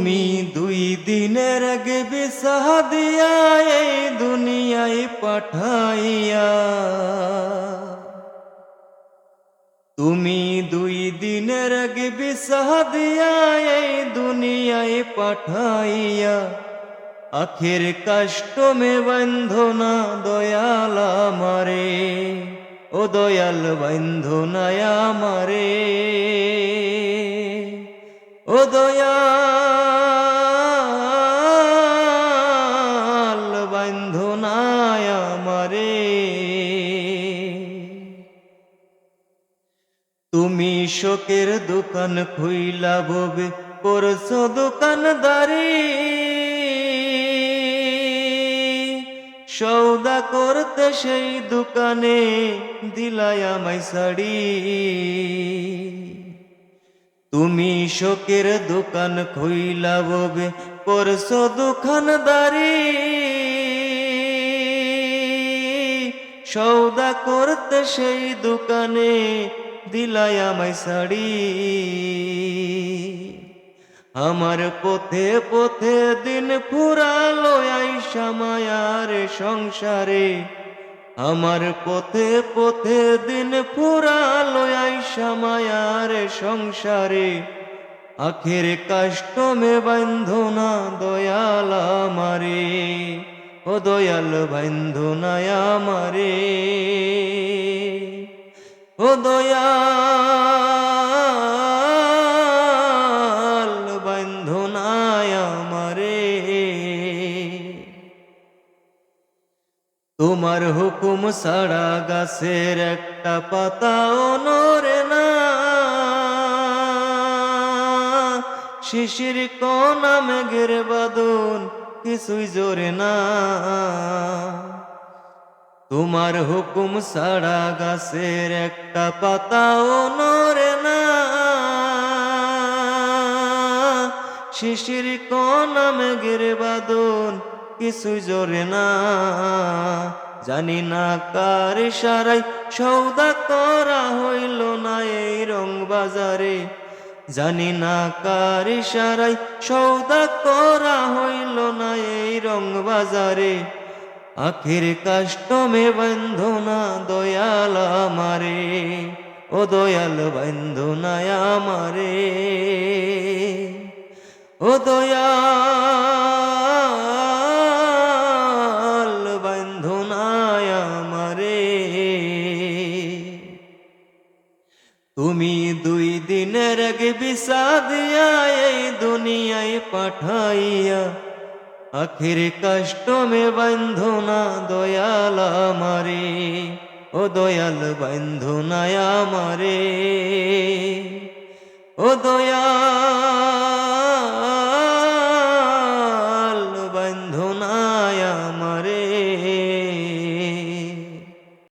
তুমি দুই দিনের আগে বিসাহ দিয়া এই দুনিয়ায় পাঠাইয়া। তুমি দুই দিনের আগে বিসাহ দিয়া এই দুনিয়ায় পাঠাইয়া। আখের কাষ্টমে বন্ধনা দয়াল আমারে, ও দয়াল বন্ধনায় আমারে। তুমি শোকের দোকান খুইলা ববে করছ দোকানদারি। সৌদা করতে সেই দোকানে দিলাই আমায় শাড়ি। তুমি শোকের দোকান খুইলা ববে করছ দোকানদারি। সৌদা করতে সেই দোকানে দিলাই আমায় শাড়ি আমার পথে পথে দিন ফুরালো আইসা মায়ার সংসারে। আমার পথে পথে দিন ফুরালো আইসা মায়ার সংসারে। আখের কাষ্টমে বন্ধনা দয়াল আমারে। ও দয়াল বন্ধনায় আমারে। ও দয়াল বন্ধনায় আমারে। তোমার হুকুম সারা গাছের একটা পাতাও নরে না। শিশির কোনা মেঘের বাদন কিছুই জোরে না। তোমার হুকুম সারা গাছের একটা পাতাও নরে না। শিশির কোনা মেঘের বাদন কিছু জোরে না। জানি না কার সারাই সৌদা করা হইল না এই রং বাজারে। জানি না কার সারাই সৌদা করা হইল না এই রং বাজারে। আখির কাষ্টমে বন্ধনা দয়াল আমারে, ও দয়াল বন্ধনায় আমারে। ও দয়াল বন্ধনায় আমারে। তুমি দুই দিনের আগে এই দুনিয়ায় পাঠাইয়া আখির কষ্টমে বন্ধনা দয়াল আমারে ও দয়াল বন্ধনায় আমারে ও দয়াল